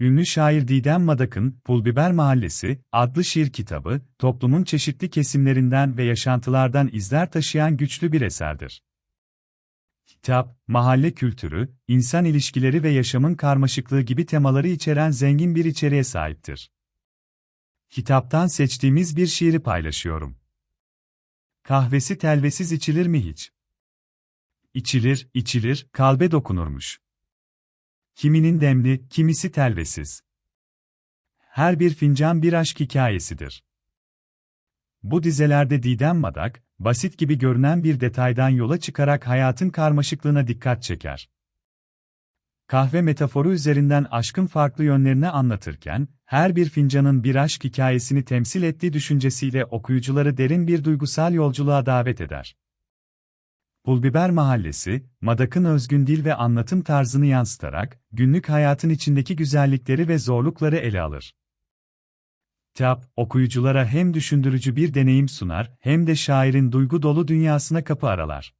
Ünlü şair Didem Madak'ın Pulbiber Mahallesi adlı şiir kitabı, toplumun çeşitli kesimlerinden ve yaşantılardan izler taşıyan güçlü bir eserdir. Kitap, mahalle kültürü, insan ilişkileri ve yaşamın karmaşıklığı gibi temaları içeren zengin bir içeriğe sahiptir. Kitaptan seçtiğimiz bir şiiri paylaşıyorum. Kahvesi telvesiz içilir mi hiç? İçilir, içilir, kalbe dokunurmuş. Kiminin demli, kimisi telvesiz. Her bir fincan bir aşk hikayesidir. Bu dizelerde Didem Madak, basit gibi görünen bir detaydan yola çıkarak hayatın karmaşıklığına dikkat çeker. Kahve metaforu üzerinden aşkın farklı yönlerini anlatırken, her bir fincanın bir aşk hikayesini temsil ettiği düşüncesiyle okuyucuları derin bir duygusal yolculuğa davet eder. Pulbiber Mahallesi, Madak'ın özgün dil ve anlatım tarzını yansıtarak, günlük hayatın içindeki güzellikleri ve zorlukları ele alır. Kitap, okuyuculara hem düşündürücü bir deneyim sunar, hem de şairin duygu dolu dünyasına kapı aralar.